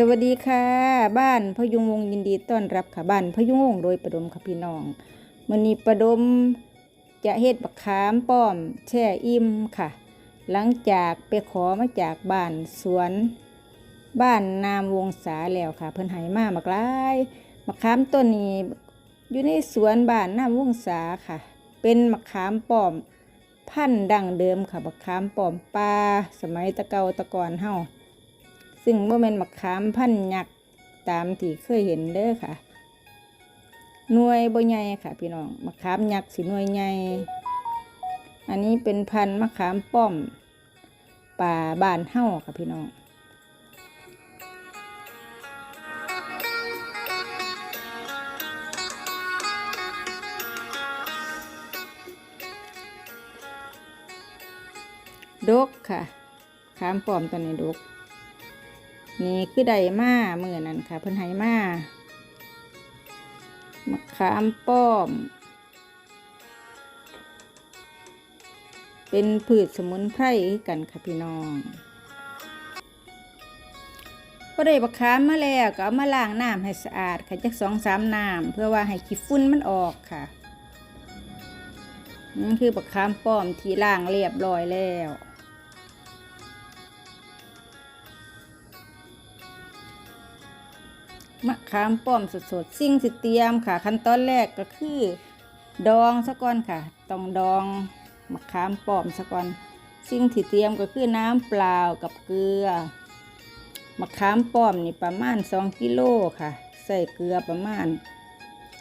สวัสดีค่ะ บ้านพยุงวงยินดีต้อนรับค่ะบ้านพยุงวงโดยประดมค่ะพี่น้องมือนี้ประดมจะเฮ็ดบักขามป้อม แช่อิ่มค่ะ หลังจากไปขอมาจากบ้านสวน บ้านนามวงศาแล้วค่ะ เพิ่นให้มาบักหลายมะขามต้นนี้อยู่ในสวนบ้านนามวงศาค่ะ เป็นมะขามป้อม พันธุ์ดั้งเดิมค่ะมะขามป้อมป่าสมัยตะเกาตะกอนเฮา ซึ่งบ่แม่นมะขามพันธุ์ยักษ์ตามที่เคยเห็นเด้อค่ะหน่วยบ่ใหญ่ค่ะ พี่น้องมะขามยักษ์สิหน่วยใหญ่อันนี้เป็นพันธุ์มะขามป้อมป่าบ้านเฮาค่ะพี่น้องดกค่ะขามป้อมตัวนี้ดก นี่คือใดมาเมื่อนั้นค่ะเพิ่นให้มามะขามป้อม เป็นพืชสมุนไพรกันค่ะพี่น้องพอได้บักขามมาแล้วก็เอามาล้างน้ำให้สะอาดค่ะจักสองสามน้ำเพื่อว่าให้ขี้ฝุ่นมันออกค่ะนี่คือบักขามป้อมที่ล้างเรียบร้อยแล้ว มะขามป้อมสดๆสิ่งสิเตรียมค่ะ ขั้นตอนแรกก็คือ ดองซะก่อนค่ะต้องดองมะขามป้อมซะก่อนสิ่งที่เตรียมก็คือน้ำเปล่ากับเกลือมะขามป้อมนี่ประมาณ2กิโลค่ะ ใส่เกลือประมาณ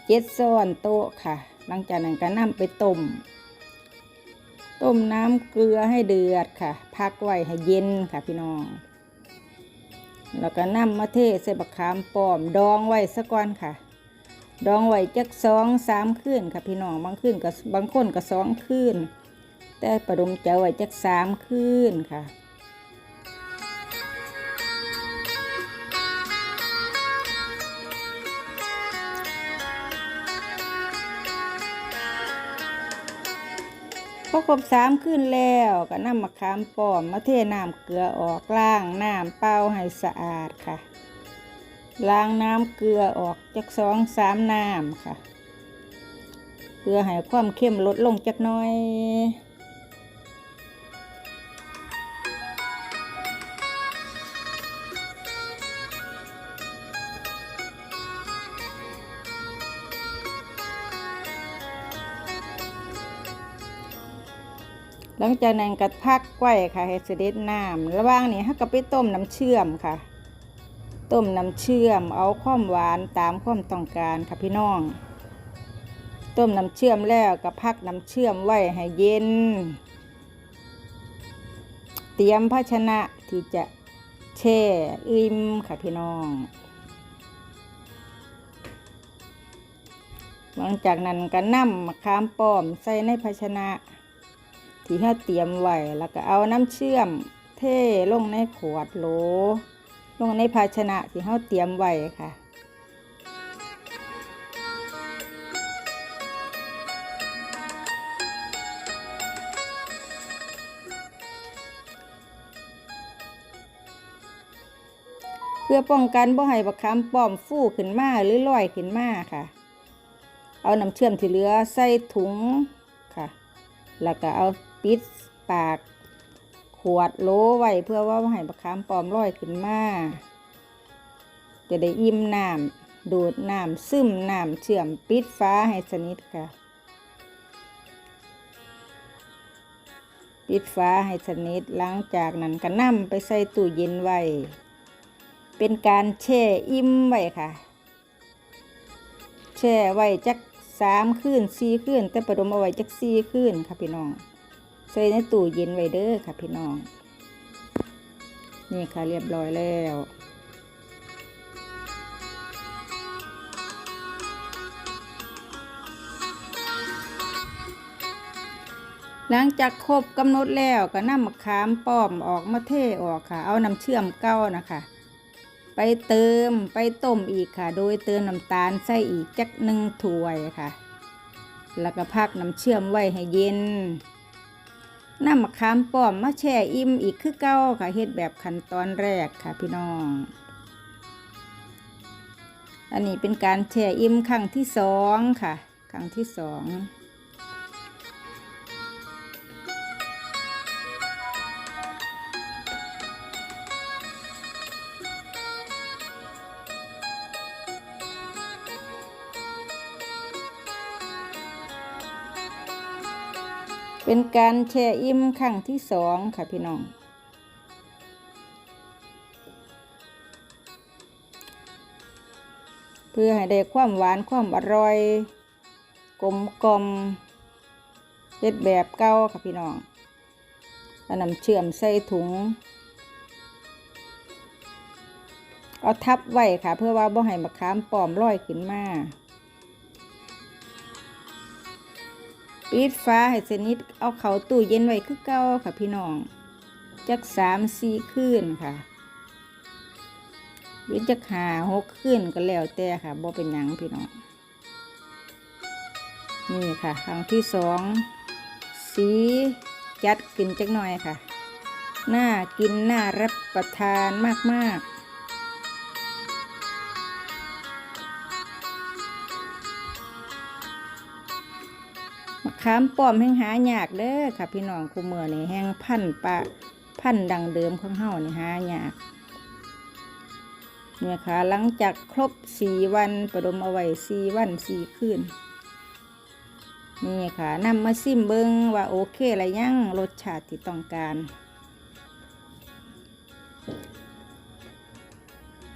เจ็ดซ้อนโต๊ะค่ะ หลังจากนั้นก็นำไปต้ม ต้มน้ำเกลือให้เดือดค่ะ พักไว้ให้เย็นค่ะพี่น้อง แล้วก็นำมาเทใส่บักขามป้อมดองไว้สักก่อนค่ะ ดองไว้จักสองสามคืนค่ะพี่น้องบางคืนก็บางคนก็สองคืนแต่ประดมจะไว้จักสามคืนค่ะ อครบสามขึ้นแล้วก็นำมะขามป้อมมาเทน้ำเกลือออกล้างน้ำเปล่าให้สะอาดค่ะ ล้างน้ำเกลือออกจากสองสามน้ำค่ะ เพื่อให้ความเข้มลดลงจักน้อย หลังจากนั้นก็พักไว้ค่ะให้เสด็จน้ำระหว่างนี้ฮักก็ไปต้มน้ำเชื่อมค่ะ ต้มน้ำเชื่อมเอาความหวานตามความต้องการค่ะพี่น้อง ต้มน้ำเชื่อมแล้วก็พักน้ำเชื่อมไว้ให้เย็น เตรียมภาชนะที่จะแช่อิ่มค่ะพี่น้องหลังจากนั้นก็นำมะขามป้อมใส่ในภาชนะ ที่เราเตรียมไว้แล้วก็เอาน้ำเชื่อมเทลงในขวดโหลลงในภาชนะที่เราเตรียมไว้ค่ะเพื่อป้องกันบ่ให้บักขามป้อมฟูขึ้นมาหรือลอยขึ้นมาค่ะ เอาน้ำเชื่อมที่เหลือใส่ถุงค่ะ แล้วก็เอา ปิดปาก ขวดโหลไว้เพื่อว่าให้บักขามปลอมลอยขึ้นมาจะได้อิ่มน้ำดูดน้ำซึมน้ำเชื่อมปิดฟ้าให้สนิทค่ะ ปิดฟ้าให้สนิทหลังจากนั้นก็นำไปใส่ตู้เย็นไว้ เป็นการแช่อิ่มไว้ค่ะ แช่ไว้จักสามคืนสี่คืนแต่ประดมเอาไว้จักสี่คืนค่ะพี่น้อง ใส่ในตู้เย็นไว้เด้อค่ะพี่น้อง นี่ค่ะเรียบร้อยแล้วหลังจากครบกำหนดแล้วก็นำมะขามป้อมออกมาเทออกค่ะ เอาน้ำเชื่อมเก้านะคะ ไปเติมไปต้มอีกค่ะ โดยเติมน้ำตาลใส่อีกจักหนึ่งถ้วยค่ะ แล้วก็พักน้ำเชื่อมไว้ให้เย็น น้ำมะขามป้อมมาแช่อิ่มอีกคือเก่าค่ะเฮ็ดแบบขั้นตอนแรกค่ะพี่น้อง อันนี้เป็นการแช่อิ่มครั้งที่สองค่ะ ครั้งที่สอง เป็นการแช่อิ่มครั้งที่สองค่ะพี่น้อง เพื่อให้ได้ความหวานความอร่อย กลมกลมเฮ็ดแบบเก่าค่ะพี่น้องเอานำเชื่อมใส่ถุง เอาทับไว้ค่ะ เพื่อว่าบ่ให้มะขามป้อมลอยขึ้นมา ปิดฟ้าให้สนิทเอาเขาตู้เย็นไว้คือเก่าค่ะพี่น้อง จักสามสี่คืนค่ะหรือจักหาหกคืนก็แล้วแต่ค่ะบ่เป็นหยังพี่น้อง นี่ค่ะครั้งที่สองสีจัดกินจักหน่อยค่ะ น่ากินน่ารับประทานมากๆ ขามป้อมแห้งหายากเด้อค่ะพี่น้องคูเมื่อนี่แห้งพันต์ปะพันต์ดังเดิมของเฮานี่หายากเนี่ยค่ะหลังจากครบสี่วันประดมเอาไว้สี่วันสี่คืนนี่ค่ะนำมาซิมเบิงว่าโอเคอะไรยังรสชาติที่ต้องการ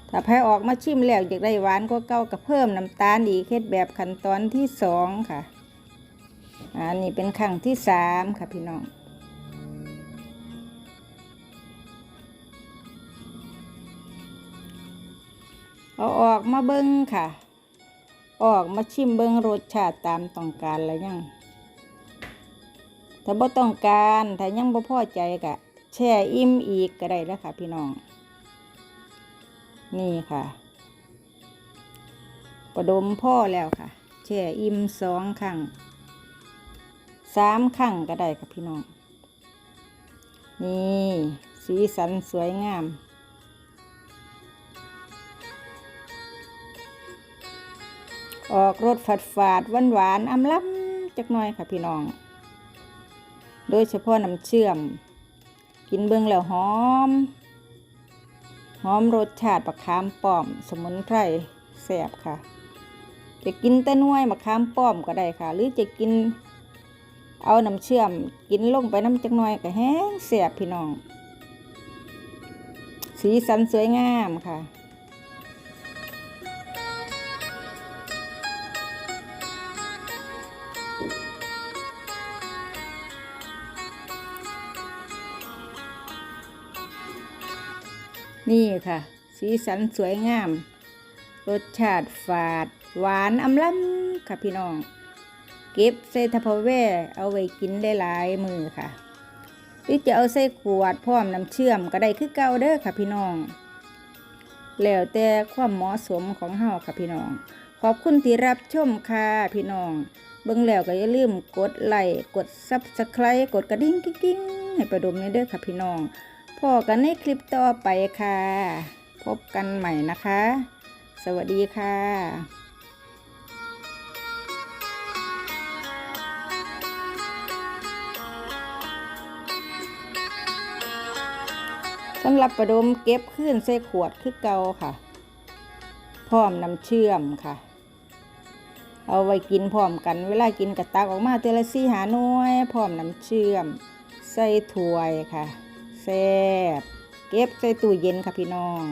ถ้าแพ้ออกมาชิมแล้วอยากได้หวานก็เก้าก็เพิ่มน้ำตาลอีกเฮ็ดแบบขั้นตอนที่สองค่ะ อันนี้เป็นครั้งที่สามค่ะพี่น้องเอาออกมาเบิ้งค่ะ ออกมาชิมเบิ้งรสชาติตามต้องการแล้วยังถ้าบ่ต้องการถ้ายังบ่พอใจกะแช่อิ่มอีกก็ได้แล้วค่ะ พี่น้อง นี่ค่ะประดมพ่อแล้วค่ะ แช่อิ่มสองครั้ง สามครั้งก็ได้ค่ะพี่น้อง นี่สีสันสวยงาม ออกรสฝาดฝาดหวานหวานอำล้ำจักหน่อยค่ะพี่น้อง โดยเฉพาะน้ำเชื่อม กินเบิ่งแล้วหอม หอมรสชาติมะขามป้อม สมุนไพรแซบค่ะ จะกินแต่น่วยมะขามป้อมก็ได้ค่ะ หรือจะกิน เอาน้ำเชื่อมกินลงไปน้ำจักหน่อยก็แห้งแสบพี่น้อง สีสันสวยงามค่ะ นี่ค่ะ สีสันสวยงาม รสชาติฝาด หวานอำล้ำค่ะพี่น้อง เก็บใส่ทัพเปอร์แวร์เอาไว้กินได้หลายมือค่ะ หรือจะเอาใส่ขวดพร้อมน้ำเชื่อมก็ได้คือเก่าเด้อค่ะพี่น้อง แล้วแต่ความเหมาะสมของเฮาค่ะพี่น้อง ขอบคุณที่รับชมค่ะพี่น้องเบิ่งแล้วก็อย่าลืมกดไลค์กดซับสไครต์กดกระดิ่งกิ๊งให้ประดมในเด้อค่ะพี่น้องพอกันในคลิปต่อไปค่ะ พบกันใหม่นะคะ สวัสดีค่ะ สำหรับประดมเก็บขึ้นใส่ขวดคือเก่าค่ะ พร้อมน้ำเชื่อมค่ะ เอาไว้กินพร้อมกัน เวลากินกระตักออกมาเตละซี่หาน้อยพร้อมน้ำเชื่อม ใส่ถ้วยค่ะแซ่บเก็บใส่ตู้เย็นค่ะพี่น้อง